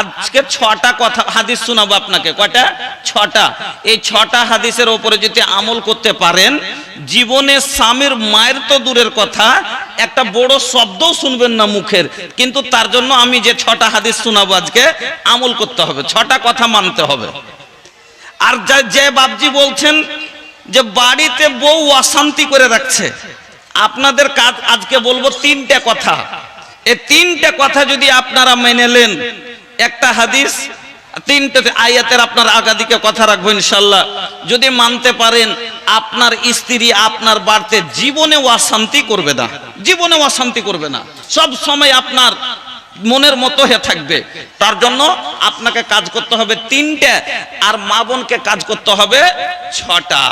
আজকে ছটা কথা, হাদিস শোনাবো আপনাকে। কয়টা? ছটা। এই ছটা হাদিসের ওপরে যদি আমল করতে পারেন, জীবনে স্বামীর মায়ের তো দূরের কথা, একটা বড় শব্দও শুনবেন না মুখের। কিন্তু তার জন্য আমি যে ছটা হাদিস শোনাবো আজকে, আমল করতে হবে। ছটা কথা মানতে হবে। আর যা যে বাবজি বলছেন যে বাড়িতে বউ অশান্তি করে রাখছে। আপনাদের কাজ আজকে বলব তিনটা কথা। এই তিনটা কথা যদি আপনারা মেনে নেন একটা হাদিস, তিনটে আয়াতের আপনার আগাদিকে কথা রাখব ইনশাল্লাহ। যদি মানতে পারেন, আপনার স্ত্রী আপনার বাড়িতে জীবনে অশান্তি করবে না। জীবনে অশান্তি করবে না। সব সময় আপনার মনের মতো হয়ে থাকবে। তার জন্য আপনাকে কাজ করতে হবে তিনটে, আর মা বোনকে কাজ করতে হবে ছটা।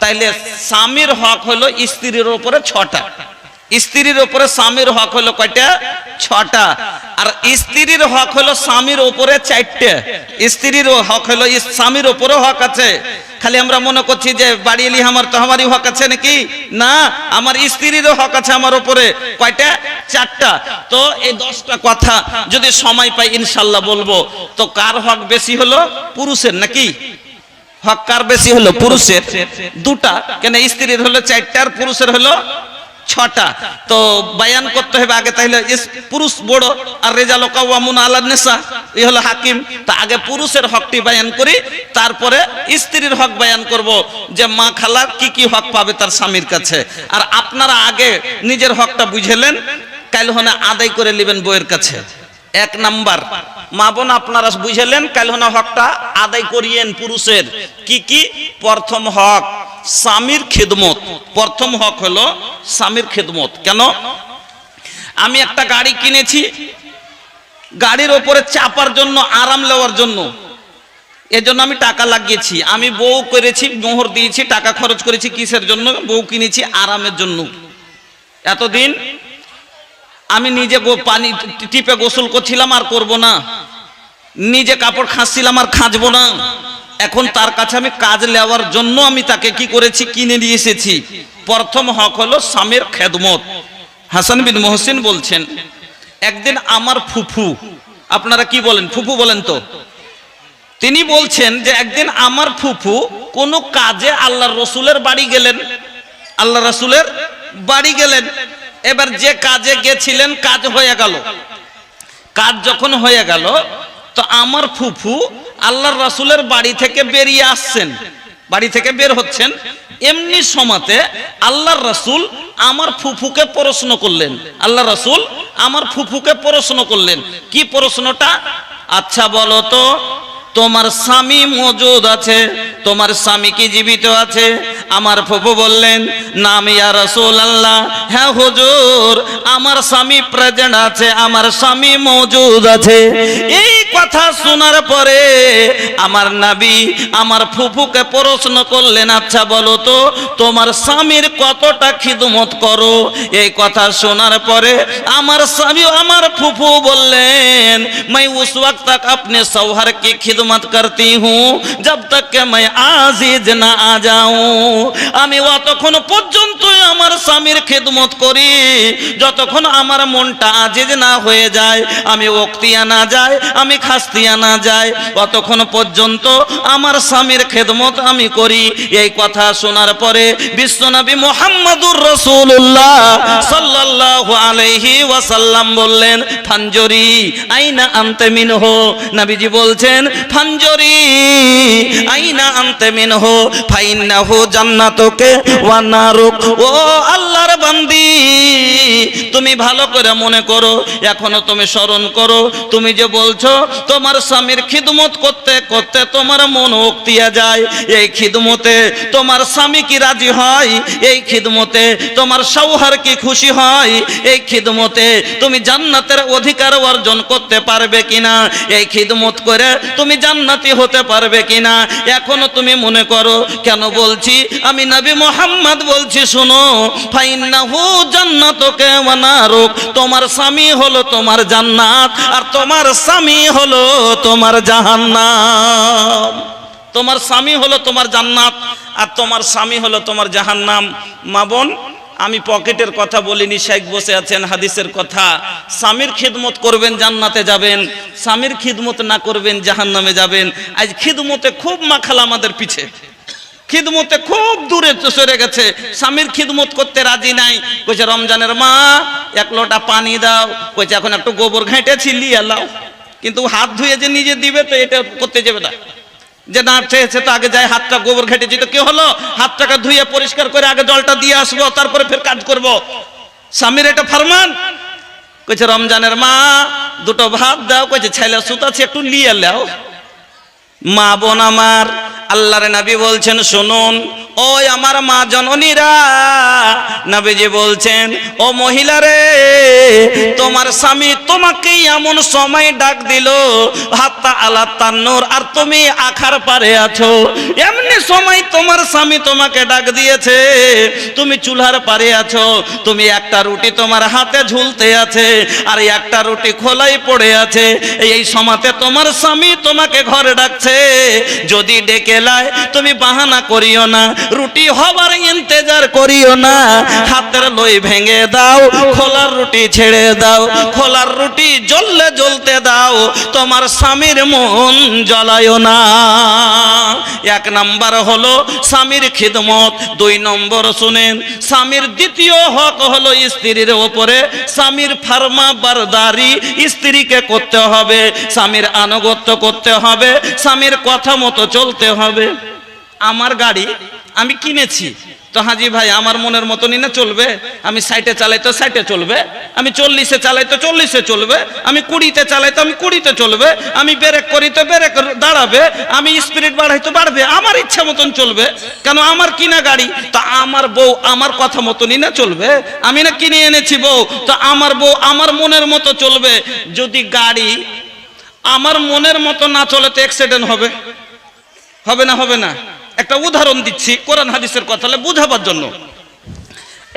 তাইলে স্বামীর হক হলো স্ত্রীর উপরে ছটা। স্ত্রীর উপরে স্বামীর হক হলো কয়টা? ছটা। আর স্ত্রীর হক হলো স্বামীর উপরে চারটে। স্ত্রীর হক হলো স্বামীর উপরে হক আছে। খালি আমরা মনে করছি যে বাড়ি এলি আমার তো আমারই হক আছে নাকি? না, আমার স্ত্রীরও হক আছে আমার উপরে। কয়টা? চারটা। তো এই দশটা কথা যদি সময় পাই ইনশাল্লাহ বলব। তো কার হক বেশি হলো? পুরুষের নাকি? হক কার বেশি হলো? পুরুষের। দুটা। কেন স্ত্রীর হলো চারটা আর পুরুষের হলো ছটা। তো বায়ান করতে হবে আগে, তাহলে পুরুষ বড় আর রেজাল কাওয়ামুন আলা নেশা এই হলো হাকিম। তা আগে পুরুষের হকটি বায়ান করি, তারপরে স্ত্রীর হক বায়ান করব, যে মা খালার কি কি হক পাবে তার স্বামীর কাছে। আর আপনারা আগে নিজের হকটা বুঝেলেন, কাল হনে আদায় করে নেবেন বইয়ের কাছে। এক নাম্বার, মা বোন আপনারা বুঝেলেন, কাল হনে হকটা আদায় করিয়েন পুরুষের। কি কি? প্রথম হক স্বামীর খেদমত। প্রথম হক হলো স্বামীর খেদমত। কেন? আমি একটা গাড়ি কিনেছি, গাড়ির ওপরে চাপার জন্য, আরাম নেওয়ার জন্য। এজন্য আমি টাকা লাগিয়েছি। আমি বউ করেছি, মোহর দিয়েছি, টাকা খরচ করেছি কিসের জন্য? বউ কিনেছি আরামের জন্য। এতদিন আমি নিজে পানি টিপে গোসল করছিলাম আর করব না। নিজে কাপড় খাঁচছিলাম আর খাঁচবো না। এখন তার কাছে আমি কাজ নেওয়ার জন্য আমি তাকে কি করেছি, কিনে নিয়ে এসেছি। প্রথম হক হলো স্বামীর খেদমত। হাসান বিন মোহসিন বলছেন, একদিন আমার ফুফু, আপনারা কি বলেন? ফুফু বলেন তো। তিনি বলছেন যে, একদিন আমার ফুফু কোনো কাজে আল্লাহ রসুলের বাড়ি গেলেন। আল্লাহ রসুলের বাড়ি গেলেন। এবার যে কাজে গেছিলেন, কাজ হয়ে গেল। কাজ যখন হয়ে গেল তো আমার ফুফু আল্লাহর রাসূলের বাড়ি থেকে বেরিয়ে আসছেন। বাড়ি থেকে বের হচ্ছেন। এমনি সমাতে আল্লাহর রাসূল আমার ফুফুকে প্রশ্ন করলেন। আল্লাহ রাসূল আমার ফুফুকে প্রশ্ন করলেন। কি প্রশ্নটা? আচ্ছা বলো তো, তোমার স্বামী মজুদ আছে, তোমার স্বামী কি জীবিত আছে? আমার ফুফু বললেন নাম ইয়া রসুল আল্লাহ হ্যাঁ হুজুর, আমার স্বামী প্রেজেন্ট আছে, আমার স্বামী মজুদ আছে। এই কথা শোনার পরে আমার নাবি আমার ফুফুকে প্রশ্ন করলেন আচ্ছা বলো তো তোমার স্বামীর কতটা খিদমত করো এই কথা শোনার পরে আমার স্বামী আমার ফুফু বললেন मैं उस वक्त तक अपने सौहर की खिदमत करती हूँ जब तक कि मैं आजीज ना आ जाऊं আমি অতক্ষণ পর্যন্তই আমার স্বামীর খেদমত করি, যতক্ষণ আমার মনটা আজিজ না হয়ে যায়, আমি ওক্তিয়া না যায় আমি খাস্তিয়া না যায় ততক্ষণ পর্যন্ত আমার স্বামীর খেদমত আমি করি। এই কথা শোনার পরে বিশ্বনবী মোহাম্মদুর রসুল্লাহ সাল্লাল্লাহু আলাইহি ওয়াসাল্লাম বললেন ফাঞ্জরি আইনা আনতে মিনহ? নবীজি বলছেন ফাঞ্জরি আইনা আনতে মিনহ, ফাইন্নাহু জান্নাতুকে ওয়া নারুক। ও আল্লাহর বান্দি। তুমি ভালো করে মনে করো, এখনও তুমি স্মরণ করো। তুমি যে বলছো, তোমার স্বামীর খিদমত করতে করতে তোমার মন উক্তিয়া যায়। এই খিদমতে তোমার স্বামী কি রাজি হয়? এই খিদমতে তোমার সৌহার কি খুশি হয়? এই খিদমতে তুমি জান্নাতের অধিকার অর্জন করতে পারবে কিনা? এই খিদমত করে তুমি জান্নাতি হতে পারবে কিনা? এখনও তুমি মনে করো, কেন বলছি? আমি নবী মোহাম্মদ বলছি, শোনো ফাইন্নাহু জান্নাতকে ওয়ানারুক। তোমার স্বামী হলো তোমার জান্নাত, আর তোমার স্বামী হলো তোমার জাহান্নাম। তোমার স্বামী হলো তোমার জান্নাত, আর তোমার স্বামী হলো তোমার জাহান্নাম। মা বোন, আমি পকেটের কথা বলিনি, শেখ বসে আছেন হাদিসের কথা। স্বামীর খিদমত করবেন জান্নাতে যাবেন, স্বামীর খিদমত না করবেন জাহান্নামে যাবেন। আজ খিদমতে খুব মাখাল আমাদের পিছে। খিদমতে খুব দূরে সরে গেছে। স্বামীর খিদমত করতে রাজি নাই। কইছে, রমজানের মা, এক লোটা পানি দাও। কইছে, এখন একটু গোবর ঘেঁটে ছিলি এলাও কিন্তু হাত ধুয়ে যে নিজে দিবে তো এটা করতে যাবে না। যে না চেয়েছে তো আগে যায় হাতটা গোবর ঘেটেছি তো কি হলো? হাতটাকে ধুয়ে পরিষ্কার করে আগে জলটা দিয়ে আসব, তারপরে ফের কাজ করব। স্বামীর এটা ফরমান। কইছে, রমজানের মা, দুটো ভাত দাও। কইছে, ছেলে সুতাছে, একটু নিয়ে লাও। মা বোন আমার আল্লাহর নবী বলছেন, শুনুন, ওই আমার মা জননীরা, নবীজি বলছেন, ও মহিলা রে তোমার স্বামী তোমাকে এমন সময় ডাক দিল, হাত্তা আলা তান্নুর আর তুমি আখার পারে আছো। এমনি সময় তোমার স্বামী তোমাকে ডাক দিয়েছে, তুমি চুলার পারে আছো, তুমি একটা রুটি তোমার হাতে ঝুলতে আছে, আর একটা রুটি খোলাই পড়ে আছে, এই সমাতে তোমার স্বামী তোমাকে ঘরে ডাকছে, যদি ডেকে লায় তুমি বাহানা করিও না, রুটি হবার ইন্তেজার করিও না। হাতের লই ভেঙে দাও, খোলার রুটি ছেড়ে দাও, খোলার রুটি জ্বললে জ্বলতে দাও, তোমার স্বামীর মন জ্বলায়ও না। এক নাম্বার হলো স্বামীর খিদমত, দুই নম্বর শুনেন, স্বামীর দ্বিতীয় হক হলো স্ত্রীর ওপরে, স্বামীর ফার্মা বারদারি স্ত্রীকে করতে হবে, স্বামীর আনুগত্য করতে হবে, স্বামীর কথা মতো চলতে হবে। আমার গাড়ি আমি কিনেছি। তো হাজি ভাই, আমার মনের মতনই না চলবে? আমি সাইটে চালাই তো সাইটে চলবে। আমি চল্লিশে চালাই তো চল্লিশে চলবে। আমি কুড়িতে চালাই তো আমি কুড়িতে চলবে। আমি ব্রেক করি তো ব্রেক দাঁড়াবে। আমি স্পিরিট বাড়াই তো বাড়বে। আমার ইচ্ছা মতন চলবে। কেন আমার কিনা গাড়ি? তো আমার বউ আমার কথা মতনই না চলবে। আমি না কিনে এনেছি বউ। তো আমার বউ আমার মনের মতো চলবে। যদি গাড়ি আমার মনের মতো না চলে তো অ্যাক্সিডেন্ট হবে। হবে না হবে না। একটা উদাহরণ দিচ্ছি কোরআন হাদিসের কথা বুঝাবার জন্য।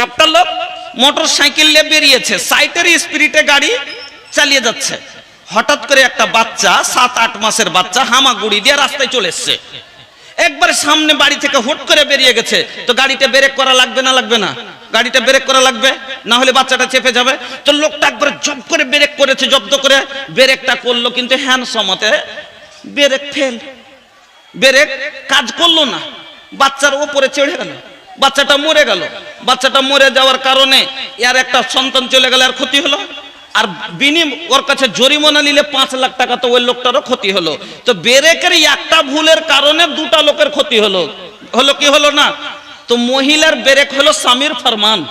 একটা লোক মোটর সাইকেল নিয়ে বেরিয়েছে, সাইটের স্পিরিটে গাড়ি চালিয়ে যাচ্ছে। হঠাৎ করে একটা বাচ্চা, সাত, আট মাসের বাচ্চা হামাগুড়ি দিয়ে রাস্তায় চলে এসছে। একবার সামনে বাড়ি থেকে হুট করে বেরিয়ে গেছে। তো গাড়িটা ব্রেক করা লাগবে না লাগবে না? গাড়িটা ব্রেক করা লাগবে? না হলে বাচ্চাটা চেপে যাবে। তো লোকটা একবার জব করে ব্রেক করেছে, জব্দ করে ব্রেকটা করল, কিন্তু হ্যান্ড সমতে ব্রেক ফেল। ব্রেক কাজ করল না। বাচ্চার ওপরে চড়ে গেল। বাচ্চাটা মরে গেল। বাচ্চাটা মরে যাওয়ার কারণে এর একটা সন্তান চলে গেল আর ক্ষতি হলো। আর বিনিম ওর কাছে জরিমানা নিলে পাঁচ লাখ টাকা তো ওই লোকটারও ক্ষতি হলো। তো ব্রেকের একটা ভুলের কারণে দুটা লোকের ক্ষতি হলো। হলো কি হলো না? তো মহিলার ব্রেক হলো স্বামীর ফরমান।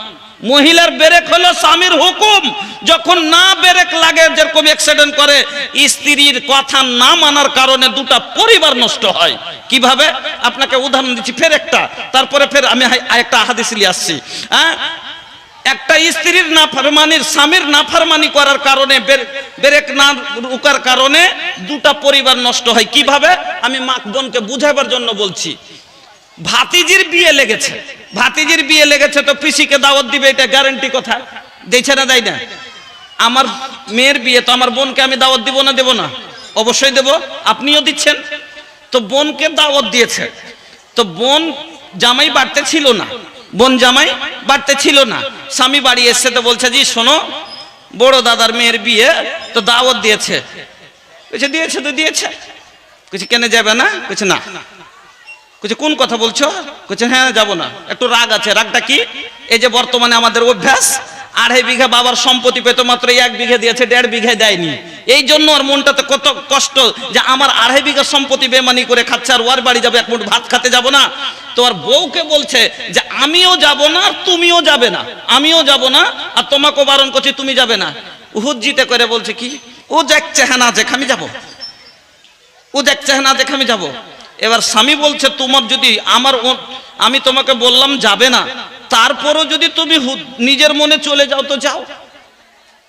মহিলার ব্রেক হলো স্বামীর হুকুম। যখন না ব্রেক লাগে, যেরকম অ্যাক্সিডেন্ট করে, স্ত্রীর কথা না মানার কারণে দুটা পরিবার নষ্ট হয়। কীভাবে? আপনাকে উদাহরণ দিচ্ছি, ফের একটা। তারপরে ফের আমি একটা হাদিস নিয়ে আসছি। হ্যাঁ একটা স্ত্রীর নাফরমানির, স্বামীর নাফরমানি করার কারণে, বের- ব্রেক না রুকার কারণে দুটা পরিবার নষ্ট হয়। কীভাবে? আমি মা বোনকে বুঝাবার জন্য বলছি। ভাতিজির বিয়ে লেগেছে। ভাতিজির বিয়ে লেগেছে তো পিসিকে দাওয়াত দিবে, এটা গ্যারান্টি কথা। দিয়েছে না দেয় না? আমার মেয়ের বিয়ে তো আমার বোনকে আমি দাওয়াত দিব না, দেব না? অবশ্যই দেব, আপনিও দিচ্ছেন। তো বোনকে দাওয়াত দিয়েছে। তো বোন জামাই বাড়তে ছিল না। বোন জামাই বাড়তে ছিল না। স্বামী বাড়ি এসছে তো বলছে, জি, শোনো, বড় দাদার মেয়ের বিয়ে তো দাওয়াত দিয়েছে। বলছে দিয়েছে তো দিয়েছে। কিছু কেনে যাবে না? কিছু না। কইছে, কোন কথা বলছো? কইছে হ্যাঁ যাব না। একটু রাগ আছে। রাগটা কি? এই যে বর্তমানে আমাদের অভ্যাস, আড়াই বিঘা বাবার সম্পত্তি পেত মাত্র এক বিঘা দিয়েছে, দেড় বিঘা দেয়নি। এই জন্য ওর মনটাতে কত কষ্ট যে আমার আড়াই বিঘা সম্পত্তি বেমানি করে খাচ্ছে, আর ওর বাড়ি যাবে, এক মুঠ ভাত খেতে যাব না। তো ওর বউকে বলছে যে, আমিও যাব না, আর তুমিও যাবে না। আমিও যাব না, আর তোমাকেও বারণ করছি, তুমি যাবে না। উহুজ্জিতে করে বলছে কি? ও দেখছে হ্যাঁ না দেখে আমি যাব। ও দেখছে না দেখে আমি যাব। এবার স্বামী বলছে, তোমার যদি আমার আমি তোমাকে বললাম, যাবে না। তারপরও যদি তুমি নিজের মনে চলে যাও তো যাও।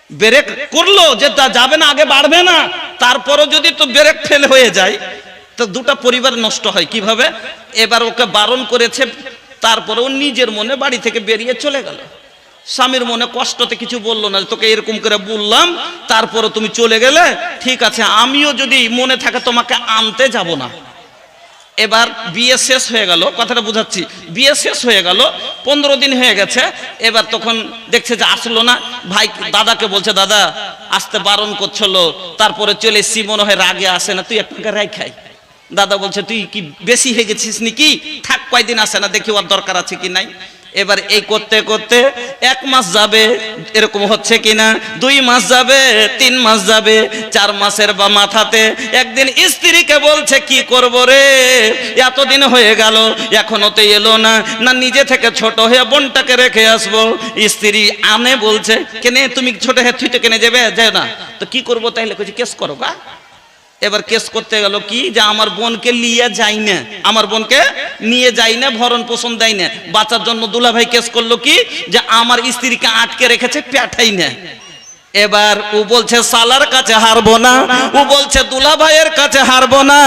ব্রেক করল যে, তা যাবে না, আগে বাড়বে না। তারপরও যদি তো ব্রেক ফেল হয়ে যায়, তো দুটা পরিবার নষ্ট হয় কীভাবে? এবার ওকে বারণ করেছে, তারপরেও নিজের মনে বাড়ি থেকে বেরিয়ে চলে গেল। স্বামীর মনে কষ্টতে কিছু বলল না, তোকে এরকম করে বললাম তারপরে তুমি চলে গেলে, ঠিক আছে, আমিও যদি মনে থাকে তোমাকে আনতে যাব না। এবার বিয়ে শেষ হয়ে গেল, কথাটা বুঝাচ্ছি। বিয়ে শেষ হয়ে গেল, পনেরো দিন হয়ে গেছে, এবার তখন দেখছে যে আসলো না। ভাই দাদাকে বলছে, দাদা, আসতে বারণ করছিল, তারপরে চলে এসছি, মনে হয় রাগে আসে না, তুই একটা রায় খাই। দাদা বলছে, তুই কি বেশি হয়ে গেছিস নাকি? থাক, কয়দিন আসে না, দেখি ওর দরকার আছে কি নাই। এবার এই করতে করতে এক মাস যাবে, এরকম হচ্ছে কিনা? দুই মাস যাবে, তিন মাস যাবে, চার মাসের বা মাথাতে একদিন স্ত্রীকে বলছে, কি করব রে? এতদিন হয়ে গেল, এখনও তো এলো না। না, নিজে থেকে ছোট হয়ে বোনটাকে রেখে আসব। স্ত্রী আনে বলছে, কেনে, তুমি ছোট হয়ে তুই তো কেনে যাবে? যায় না। তো কি করব তাইলে? কইছি, কেস করো গা। এবার কেস করতে গেল কি? যে আমার বোনকে নিয়ে যাই না। আমার বোনকে নিয়ে যাই না, ভরণ পোষণ দেয় না। বাঁচার জন্য দুলা ভাই কেস করল কি? যে আমার স্ত্রীকে আটকে রেখেছে পেঠাই না। এবার ও বলছে, সালার কাছে হারবো না। ও বলছে দুলা ভাইয়ের কাছে হারবো না।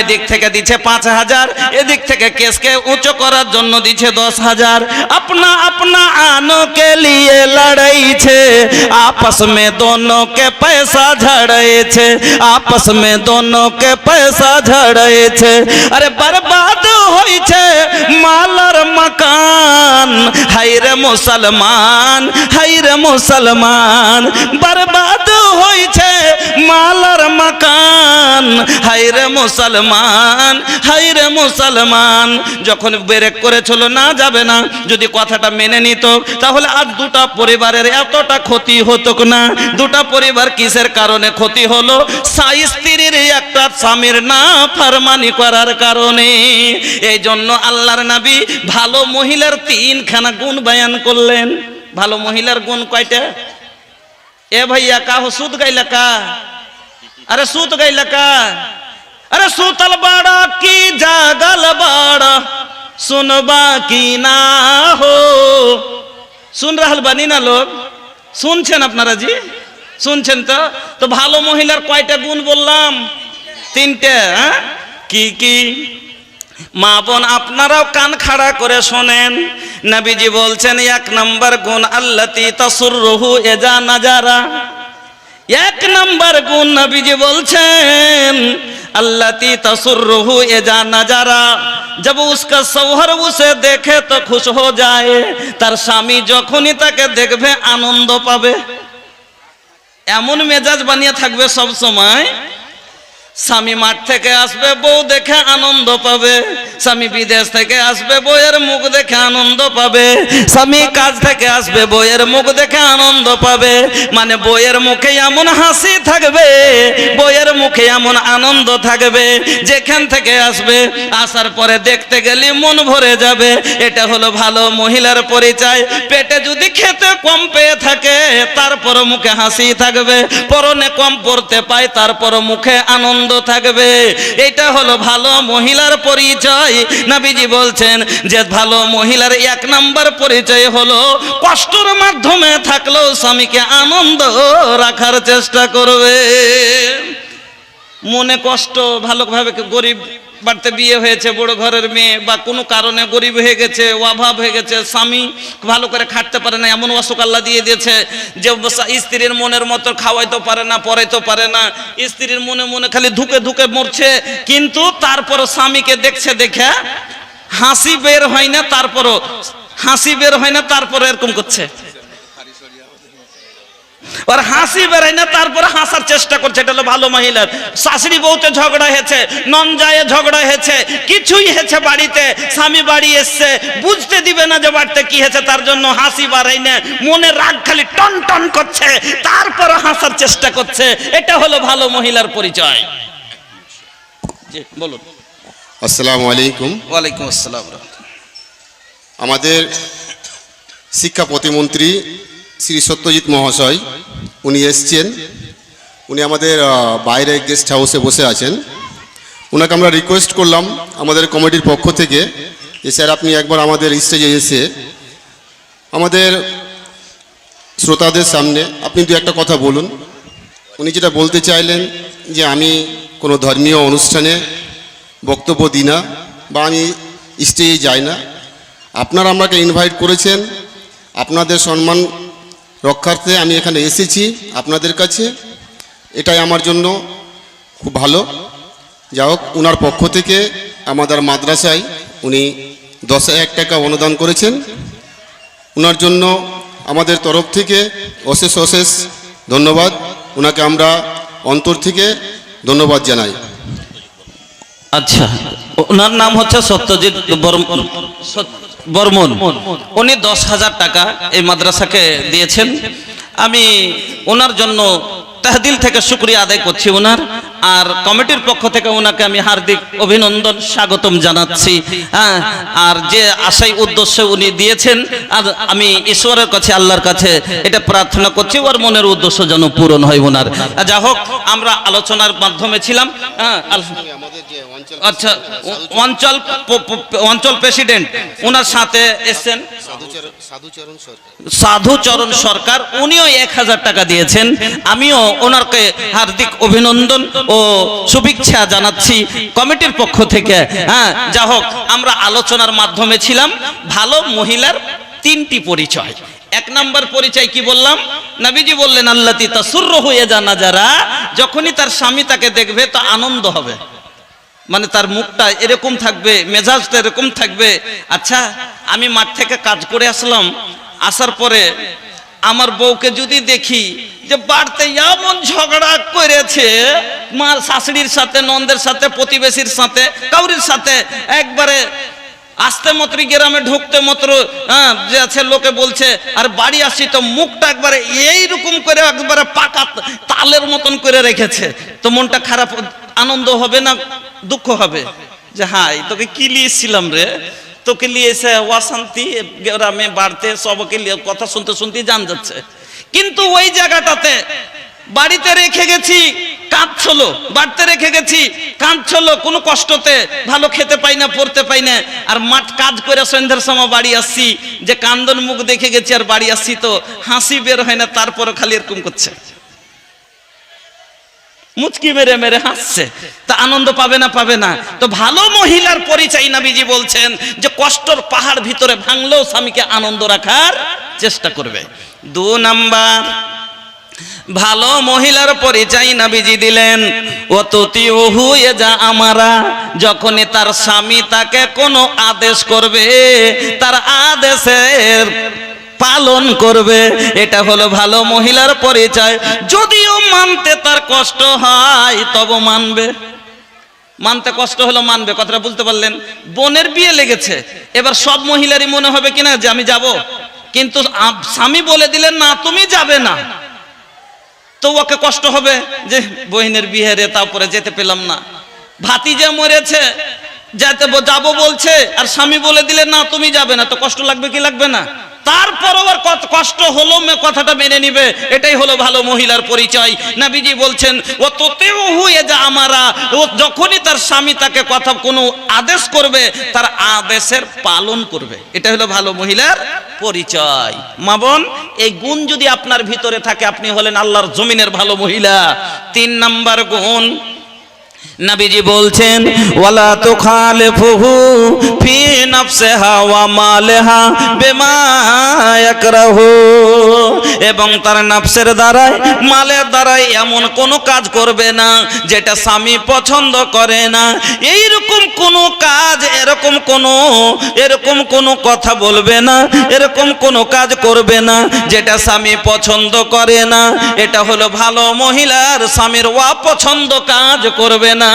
এদিক থেকে দিচ্ছে পাঁচ হাজার, এদিক থেকে কেসকে উঁচু করার জন্য দিচ্ছে দশ হাজার। আপনা আপনা, আনকে লিয়ে লড়াই लड़ाई छे आपस में दोनों के पैसा झड़े छे आपस में दोनों के पैसा झड़े छे अरे बर्बाद होई छे मालर मकान हाय रे मुसलमान हाय रे मुसलमान बर्बाद হয়েছে মালার মাকান। হাইরে মুসলমান হাইরে মুসলমান। যখন ব্রেক করেছিল, না যাবে না, যদি কথাটা মেনে নিত, তাহলে আর দুটা পরিবারের এতটা ক্ষতি হতো না। দুটা পরিবার কিসের কারণে ক্ষতি হলো? স্ত্রীর একটা স্বামীর না ফারমানি করার কারণে। এই জন্য আল্লাহর নাবি ভালো মহিলার তিনখানা গুণ বয়ান করলেন। ভালো মহিলার গুণ কয়টা? এ भैया का हो सूत गई का अरे सूत गई का अरे सूतल बाड़ा की जागल बाड़ा सुनबा की ना हो শুন রাহল বানি না লোক শুনছেন আপনারা জি শুনছেন তো তো ভালো মহিলার কয়টা গুণ বললাম তিনটে হ্যাঁ? কি কি মা বোন আপনারাও কান খাড়া করে শোনেন নবীজি বলছেন এক নম্বর গুণ আল্লাতি তাসুররুহু এজা নাজারা এক নম্বর গুণ নবীজি বলছেন अल्लाती तसुर्रहु एजा नजारा जब उसका सौहर उसे देखे तो खुश हो जाए তার স্বামী যখনই তাকে দেখবে আনন্দ পাবে এমন মেজাজ বানিয়ে থাকবে সব সময় স্বামী মাঠ থেকে আসবে, বউ দেখে আনন্দ পাবে। স্বামী বিদেশ থেকে আসবে বইয়ের মুখ দেখে আনন্দ পাবে। স্বামী কাজ থেকে আসবে বইয়ের মুখ দেখে আনন্দ পাবে। মানে বইয়ের মুখে এমন হাসি থাকবে বইয়ের মুখে এমন আনন্দ থাকবে, যেখান থেকে আসবে, আসার পরে দেখতে গেলে মন ভরে যাবে। এটা হলো ভালো মহিলার পরিচয়। পেটে যদি খেতে কম পেয়ে থাকে তারপর মুখে হাসি থাকবে। পরনে কম পড়তে পায় তারপর মুখে আনন্দ থাকবে। এটা হলো ভালো মহিলার পরিচয়। নাবিজি বলছেন যে ভালো মহিলার এক নাম্বার পরিচয় হলো কষ্টর মাধ্যমে থাকলেও স্বামীকে আনন্দ রাখার চেষ্টা করবে। মনে কষ্ট ভালোভাবে গরিব বাড়িতে বিয়ে হয়েছে, বড় ঘরের মেয়ে, বা কোনো কারণে গরিব হয়ে গেছে, অভাব হয়ে গেছে, স্বামী ভালো করে খাটতে পারে না, এমন অসুখ আল্লাহ দিয়ে দিয়েছে যে স্ত্রীর মনের মতো খাওয়াইতে পারে না পড়াইতে পারে না। স্ত্রীর মনে মনে খালি ধুকে ধুকে মরছে, কিন্তু তারপর স্বামীকে দেখছে, দেখে হাসি বের হয় না, তারপরও হাসি বের হয় না তারপরে এরকম করছে। ওর হাসি বেড়ায় না তারপরে হাসার চেষ্টা করছে। এটা হলো ভালো মহিলার। শাশুড়ি বউতে ঝগড়া হয়েছে নন যায় ঝগড়া হয়েছে কিছুই হয়েছে বাড়িতে। স্বামী বাড়ি এসছে বুঝতে দিবে না যে বাড়িতে কি হয়েছে তার জন্য হাসি বাড়াই না মনে রাগ খালি টন টন করছে তারপরে হাসার চেষ্টা করছে। এটা হলো ভালো মহিলার পরিচয়। জি বলুন। আসসালামু আলাইকুম। ওয়ালাইকুম আসসালাম। আমাদের শিক্ষা প্রতিমন্ত্রী শ্রী সত্যজিৎ মহাশয়, উনি এসছেন। উনি আমাদের বাইরে গেস্ট হাউসে বসে আছেন। ওনাকে আমরা রিকোয়েস্ট করলাম আমাদের কমিটির পক্ষ থেকে যে, স্যার, আপনি একবার আমাদের স্টেজে এসে আমাদের শ্রোতাদের সামনে আপনি দু একটা কথা বলুন। উনি যেটা বলতে চাইলেন যে, আমি কোনো ধর্মীয় অনুষ্ঠানে বক্তব্য দিই না বা আমি স্টেজে যাই না। আপনারা আমাকে ইনভাইট করেছেন। আপনাদের সম্মান রক্ষার্থে আমি এখানে এসেছি আপনাদের কাছে। এটাই আমার জন্য খুব ভালো। যা হোক ওনার পক্ষ থেকে আমাদের মাদ্রাসায় উনি দশ হাজার টাকা অনুদান করেছেন। ওনার জন্য আমাদের তরফ থেকে অশেষ অশেষ ধন্যবাদ। ওনাকে আমরা অন্তর থেকে ধন্যবাদ জানাই। আচ্ছা ওনার নাম হচ্ছে সত্যজিৎ বর্ম- সত- বর্মন। উনি দশ হাজার টাকা এই মাদ্রাসাকে দিয়েছেন। আমি ওনার জন্য তহদিল থেকে শুক্রিয়া আদায় করছি ওনার, আর কমিটির পক্ষ থেকে ওনাকে আমি হার্দিক অভিনন্দন স্বাগতম জানাচ্ছি। হ্যাঁ আর যে আশাই উদ্দেশ্যে উনি দিয়েছেন, আর আমি ঈশ্বরের কাছে, আল্লাহর কাছে এটা প্রার্থনা করছি, ওর মনের উদ্দেশ্য যেন পূরণ হয় ওনার। যা হোক, আমরা আলোচনার মাধ্যমে ছিলাম। হ্যাঁ আচ্ছা অঞ্চল অঞ্চল প্রেসিডেন্ট ওনার সাথে এসছেন? সাধুচরণ সরকার। উনিও এক হাজার টাকা দিয়েছেন। আমিও ওনারকে হার্দিক অভিনন্দন ও শুভেচ্ছা জানাচ্ছি কমিটির পক্ষ থেকে। হ্যাঁ যা হোক আমরা আলোচনার মাধ্যমে ছিলাম। ভালো মহিলার তিনটি পরিচয়। এক নাম্বার পরিচয় কি বললাম? নবীজি বললেন আল্লাহ তাসুর হয়ে জানা যারা যখনই তার স্বামী তাকে দেখবে তো আনন্দ হবে। মানে তার মুখটা এরকম থাকবে, মেজাজটা এরকম থাকবে। আচ্ছা আমি মাঠ থেকে কাজ করে আসলাম, আসার পরে আমার বউকে যদি দেখি যে বাড়তে এমন ঝগড়া করেছে মার শাশুড়ির সাথে, নন্দের সাথে, প্রতিবেশীর সাথে, কাউরির সাথে, একবারে আসতে মাত্র গ্রামে ঢুকতে মাত্র হ্যাঁ যে আছে লোকে বলছে, আর বাড়ি আসছি তো মুখটা একবারে এইরকম করে একবারে পাকা তালের মতন করে রেখেছে। তো মনটা খারাপ, আনন্দ হবে না দুঃখ হবে? যে হাই, তোকে কি লিয়েছিলাম রে? তোকে লিয়েছে অশান্তি, গ্রামে বাড়তে, সবকে কথা শুনতে শুনতে জান যাচ্ছে। কিন্তু ওই জায়গাটাতে বাড়িতে রেখে গেছি, কাঁদছিল। বাড়িতে রেখে গেছি, কাঁদছিল। কোনো কষ্টতে ভালো খেতে পাই না, পড়তে পাই না। আর মাঠ কাজ করে সন্ধ্যার সময় বাড়ি আসছি, যে কান্দন মুখ দেখে গেছি আর বাড়ি আসছি তো, হাসি বের হয় না তারপরে খালি এরকম করছে। মুচকি মেরে মেরে হাসছে। তা আনন্দ পাবে না পাবে না। তো ভালো মহিলার পরিচয় নাবিজি বলছেন যে কষ্টর পাহাড় ভিতরে ভাঙলেও স্বামীকে আনন্দ রাখার চেষ্টা করবে। দু নাম্বার ভালো মহিলার পরিচয় নাবিজি দিলেন। ও তুতি হুয়ে যা আমারা যখনই তার স্বামী তাকে কোনো আদেশ করবে, তার আদেশের পালন করবে, এটা হলো ভালো মহিলার পরিচয়। যদিও মানতে তার কষ্ট হয়, তব মানবে। মানতে কষ্ট হলো মানবে, কথাটা বলতে পারলেন। বোনের বিয়ে লেগেছে, এবার সব মহিলারই মনে হবে কিনা যে আমি যাব। কিন্তু স্বামী বলে দিলেন, না, তুমি যাবে না। তো ওকে কষ্ট হবে যে বহিনের বিহারে তারপরে যেতে পেলাম না। ভাতিজা মরেছে, যেতে যাব বলছে, আর স্বামী বলে দিলে, না, তুমি যাবে না। তো কষ্ট লাগবে কি লাগবে না? তারপর আবার কত কষ্ট হলো কথাটা মেনে নিবে। এটাই হলো ভালো মহিলার পরিচয়। নাবিজি বলছেন, ও তোতেও হুয়ে যা আমারা। ও যখনই তার স্বামী তাকে কথা কোনো আদেশ করবে, তার আদেশের পালন করবে। এটা হলো ভালো মহিলার পরিচয়। মা বোন, এই গুণ যদি আপনার ভিতরে থাকে, আপনি হলেন আল্লাহর জমিনের ভালো মহিলা। তিন নাম্বার গুণ নবীজি বলছেন, ওয়ালা তো খালে ফুহু ফি নাফসিহা ওয়া মালিহা বিমা ইয়াকরাহু। এবং তার নাফসের দ্বারাই মালের দ্বারাই এমন কোনো কাজ করবে না, যেটা স্বামী পছন্দ করে না। এই রকম কোনো কাজ, এরকম কোনো এরকম কোনো কথা বলবে না, এরকম কোনো কাজ করবে না, যেটা স্বামী পছন্দ করে না। এটা হলো ভালো মহিলার স্বামীর অপছন্দ কাজ করবে না,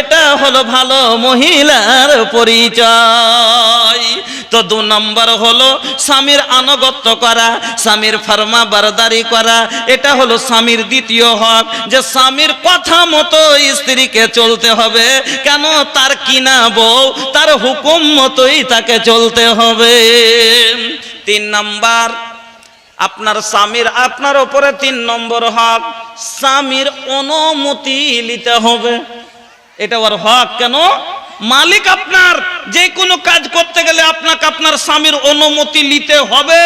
এটা হলো ভালো মহিলার পরিচয়। তো দু নম্বর হলো স্বামীর আনুগত্য করা, স্বামীর ফরমা বারদারি করা, এটা হলো স্বামীর দ্বিতীয় হক, যে স্বামীর কথা মতো স্ত্রীকে চলতে হবে, কেন তার কিনা বউ, তার হুকুম মতোই তাকে চলতে হবে। তিন নাম্বার, আপনার স্বামীর, আপনার ওপরে তিন নম্বর হক, স্বামীর অনুমতি নিতে হবে। এটা ওর হক কেন? মালিক আপনার, যে কোনো কাজ করতে গেলে আপনাকে আপনার স্বামীর অনুমতি নিতে হবে।